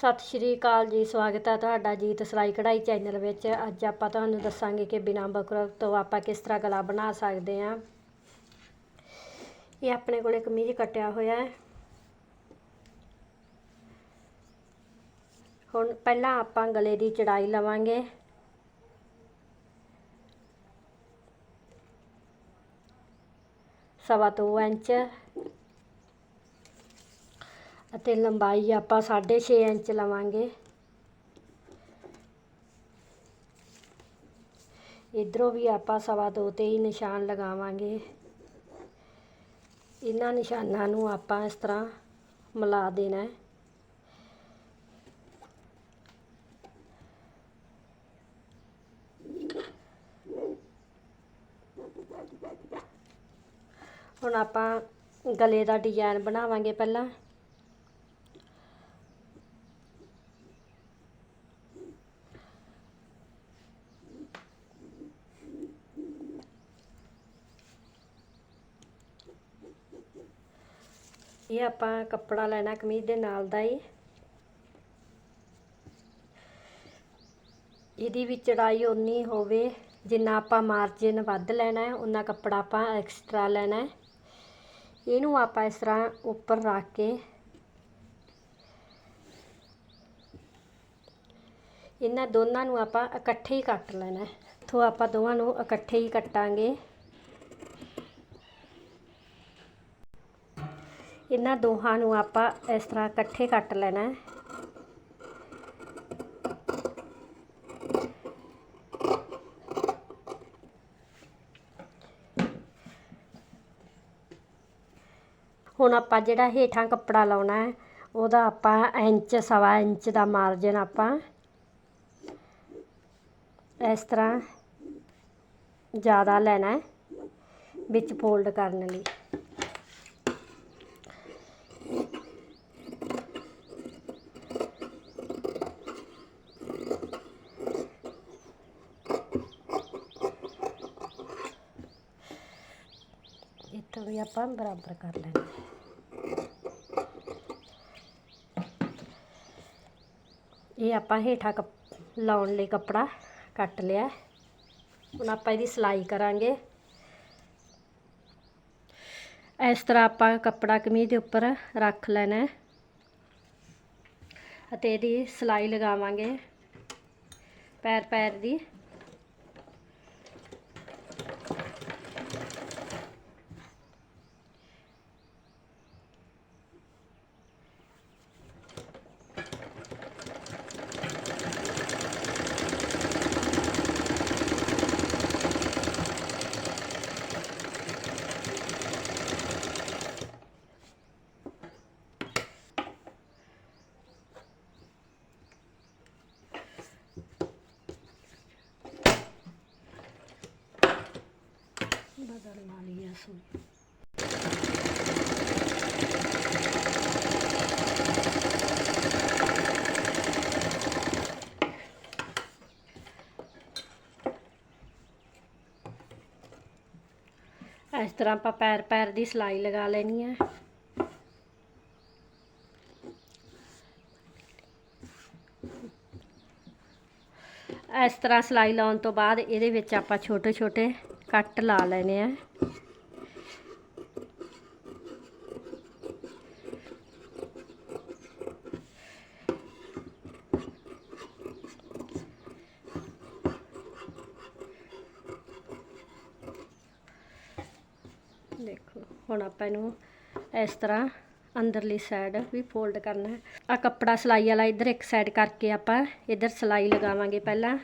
ਸਤਿ ਸ਼੍ਰੀ ਅਕਾਲ ਜੀ, ਸਵਾਗਤ ਹੈ ਤੁਹਾਡਾ ਜੀਤ ਸਿਲਾਈ ਕਢਾਈ ਚੈਨਲ ਵਿੱਚ। ਅੱਜ ਆਪਾਂ ਤੁਹਾਨੂੰ ਦੱਸਾਂਗੇ ਕਿ ਬਿਨਾਂ ਬਕਰ ਤੋਂ ਆਪਾਂ ਕਿਸ ਤਰ੍ਹਾਂ ਗਲਾ ਬਣਾ ਸਕਦੇ ਹਾਂ। ਇਹ ਆਪਣੇ ਕੋਲੇ ਕਮੀਜ਼ ਕੱਟਿਆ ਹੋਇਆ ਹੈ। ਹੁਣ ਪਹਿਲਾਂ ਆਪਾਂ ਗਲੇ ਦੀ ਚੜਾਈ ਲਵਾਂਗੇ। ਸਵਾ ਦੋ ਇੰਚ ਅਤੇ ਲੰਬਾਈ ਆਪਾਂ 6.5 ਇੰਚ ਲਵਾਂਗੇ। ਇਧਰੋਂ ਵੀ ਆਪਾਂ ਸਵਾ ਦੋ ਤੇ ਹੀ ਨਿਸ਼ਾਨ ਲਗਾਵਾਂਗੇ। ਇਹਨਾਂ ਨਿਸ਼ਾਨਾਂ ਨੂੰ ਆਪਾਂ ਇਸ ਤਰ੍ਹਾਂ ਮਿਲਾ ਦੇਣਾ ਹੈ। ਹੁਣ ਆਪਾਂ ਗਲੇ ਦਾ ਡਿਜ਼ਾਈਨ ਬਣਾਵਾਂਗੇ ਪਹਿਲਾਂ। ਇਹ ਆਪਾਂ ਕੱਪੜਾ ਲੈਣਾ ਕਮੀਜ਼ ਦੇ ਨਾਲ ਦਾ ਹੀ। ਇਹਦੀ ਵੀ ਚੜਾਈ ਉਨੀ ਹੋਵੇ, ਜਿੰਨਾ ਆਪਾਂ ਮਾਰਜਿਨ ਵੱਧ ਲੈਣਾ ਹੈ ਉਹਨਾਂ ਕੱਪੜਾ ਆਪਾਂ ਐਕਸਟਰਾ ਲੈਣਾ ਹੈ। ਇਹਨੂੰ ਆਪਾਂ ਇਸ ਤਰ੍ਹਾਂ ਉੱਪਰ ਰੱਖ ਕੇ ਇਹਨਾਂ ਦੋਨਾਂ ਨੂੰ ਆਪਾਂ ਇਕੱਠੇ ਹੀ ਕੱਟ ਲੈਣਾ ਹੈ। ਤੋਂ ਆਪਾਂ ਦੋਵਾਂ ਨੂੰ ਇਕੱਠੇ ਹੀ ਕੱਟਾਂਗੇ। ਇਹਨਾਂ ਦੋਹਾਂ ਨੂੰ ਆਪਾਂ ਇਸ ਤਰ੍ਹਾਂ ਇਕੱਠੇ ਕੱਟ ਲੈਣਾ ਹੈ। ਹੁਣ ਆਪਾਂ ਜਿਹੜਾ ਹੇਠਾਂ ਕੱਪੜਾ ਲਾਉਣਾ ਹੈ, ਉਹਦਾ ਆਪਾਂ ਇੰਚ, ਸਵਾ ਇੰਚ ਦਾ ਮਾਰਜਨ ਆਪਾਂ ਇਸ ਤਰ੍ਹਾਂ ਜ਼ਿਆਦਾ ਲੈਣਾ ਵਿੱਚ ਫੋਲਡ ਕਰਨ ਲਈ। ਇੱਥੋਂ ਵੀ ਆਪਾਂ ਬਰਾਬਰ ਕਰ ਲੈਣਾ ਇਹ ਆਪਾਂ ਹੇਠਾਂ ਕੱਪ, ਲਾਉਣ ਲਈ ਕੱਪੜਾ ਕੱਟ ਲਿਆ ਹੁਣ ਆਪਾਂ ਇਹਦੀ ਸਿਲਾਈ ਕਰਾਂਗੇ। ਇਸ ਤਰ੍ਹਾਂ ਆਪਾਂ ਕੱਪੜਾ ਕਮੀਜ਼ ਦੇ ਉੱਪਰ ਰੱਖ ਲੈਣਾ ਅਤੇ ਇਹਦੀ ਸਿਲਾਈ ਲਗਾਵਾਂਗੇ। ਪੈਰ ਪੈਰ ਦੀ। ਬਦਲ ਲਾ ਇਸ ਤਰ੍ਹਾਂ ਆਪਾਂ ਪੈਰ ਪੈਰ ਦੀ ਸਿਲਾਈ ਲਗਾ ਲੈਣੀ ਹੈ ਇਸ ਤਰ੍ਹਾਂ ਸਿਲਾਈ ਲਾਉਣ ਤੋਂ ਬਾਅਦ ਇਹਦੇ ਵਿੱਚ ਆਪਾਂ ਛੋਟੇ ਛੋਟੇ ਕੱਟ ਲਾ ਲੈਣੇ ਆ। ਦੇਖੋ, ਹੁਣ ਆਪਾਂ ਇਹਨੂੰ ਇਸ ਤਰ੍ਹਾਂ ਅੰਦਰਲੀ ਸਾਈਡ ਵੀ ਫੋਲਡ ਕਰਨਾ ਹੈ। ਆ ਕੱਪੜਾ ਸਿਲਾਈ ਵਾਲਾ ਇੱਧਰ ਇੱਕ ਸਾਈਡ ਕਰਕੇ ਆਪਾਂ ਇੱਧਰ ਸਿਲਾਈ ਲਗਾਵਾਂਗੇ ਪਹਿਲਾਂ।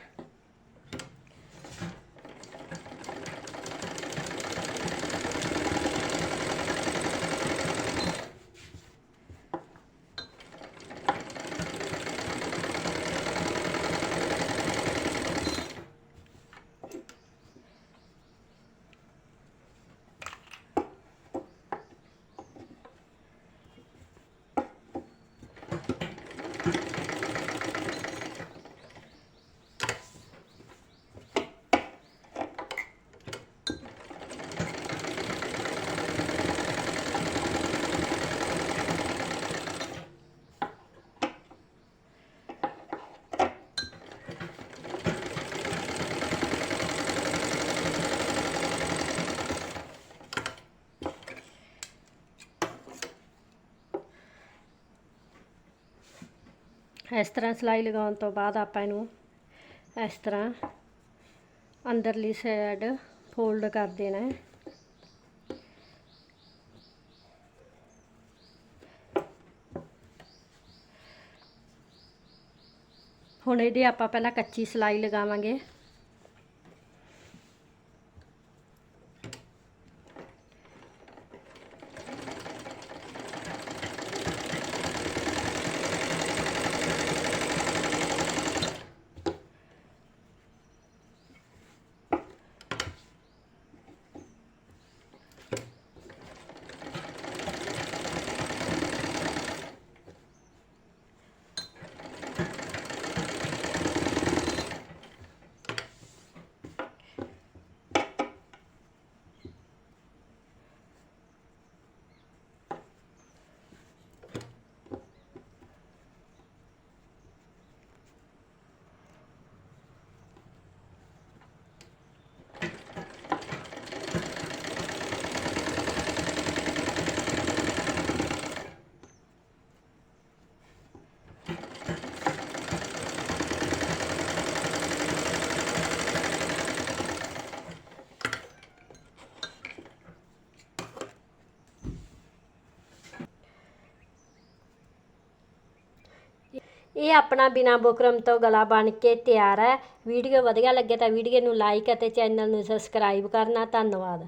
ਇਸ ਤਰ੍ਹਾਂ ਸਿਲਾਈ ਲਗਾਉਣ ਤੋਂ ਬਾਅਦ ਆਪਾਂ ਇਹਨੂੰ ਇਸ ਤਰ੍ਹਾਂ ਅੰਦਰਲੀ ਸਾਈਡ ਫੋਲਡ ਕਰ ਦੇਣਾ ਹੈ। ਹੁਣ ਇਹਦੇ ਆਪਾਂ ਪਹਿਲਾਂ ਕੱਚੀ ਸਿਲਾਈ ਲਗਾਵਾਂਗੇ। ਇਹ ਆਪਣਾ ਬਿਨਾ ਬੁਕਰਮ ਤੋਂ ਗਲਾ ਬਣ ਕੇ ਤਿਆਰ ਹੈ। ਵੀਡੀਓ ਵਧੀਆ ਲੱਗੇ ਤਾਂ ਵੀਡੀਓ ਨੂੰ ਲਾਈਕ ਅਤੇ ਚੈਨਲ ਨੂੰ ਸਬਸਕ੍ਰਾਈਬ ਕਰਨਾ। ਧੰਨਵਾਦ।